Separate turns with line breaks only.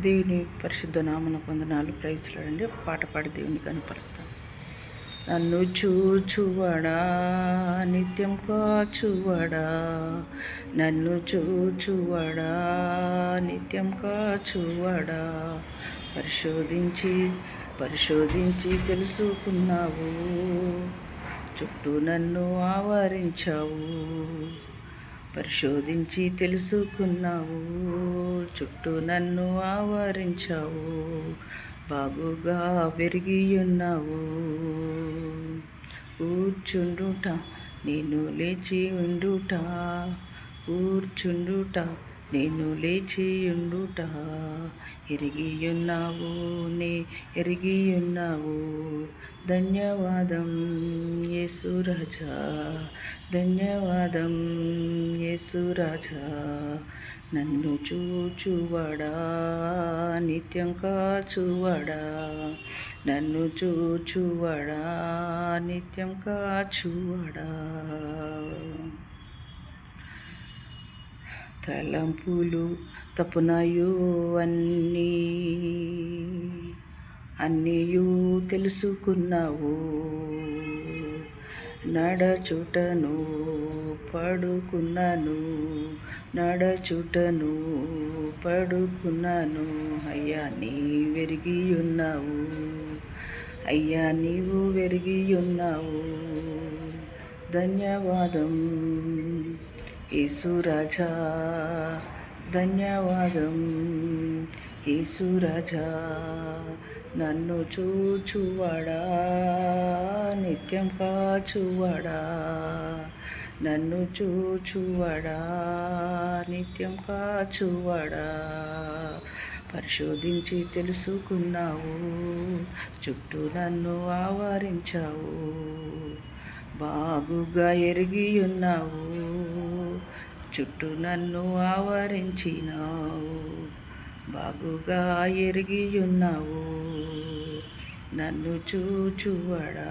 దేవుని పరిశుద్ధ నామన పొందనాలు ప్రైజ్లాడండి ఒక పాట పాడి దేవుని కనపడతాం నన్ను చూచువడా నిత్యం కాచువడా? నన్ను చూచువడా నిత్యం కాచువడా? పరిశోధించి పరిశోధించి తెలుసుకున్నావు. చుట్టూ నన్ను ఆవరించావు. పరిశోధించి తెలుసుకున్నావు. చుట్టూ నన్ను ఆవరించావు బాగుగా పెరిగి ఉన్నావు కూర్చుండుట నేను లేచి ఉండుట కూర్చుండుట నేను లేచి ఉండుట. ఎరిగి ఉన్నావు నే ఎరిగి ఉన్నావు ధన్యవాదం యేసురాజా ధన్యవాదం యేసురాజా నన్ను చూచువడా నిత్యం కాచువడా? నన్ను చూచువడా నిత్యం కాచువడా? తలంపులు తప్పునయు అన్నీ అన్నీయూ తెలుసుకున్నావు. నడచుటను పడుకున్నాను. నడచుటను పడుకున్నాను. అయ్యా నీ వెరిగి ఉన్నావు అయ్యా నీవు వెరిగి ఉన్నావు ధన్యవాదం. యేసురాజా ధన్యవాదం. యేసురాజా నన్ను చూచువాడా నిత్యం కాచువాడా. నన్ను చూచువడా నిత్యం కాచువడా పరిశోధించి తెలుసుకున్నావు చుట్టూ నన్ను ఆవరించావు బాగుగా ఎరిగి ఉన్నావు చుట్టూ నన్ను ఆవరించినావు బాగుగా ఎరిగి ఉన్నావు నన్ను చూచువడా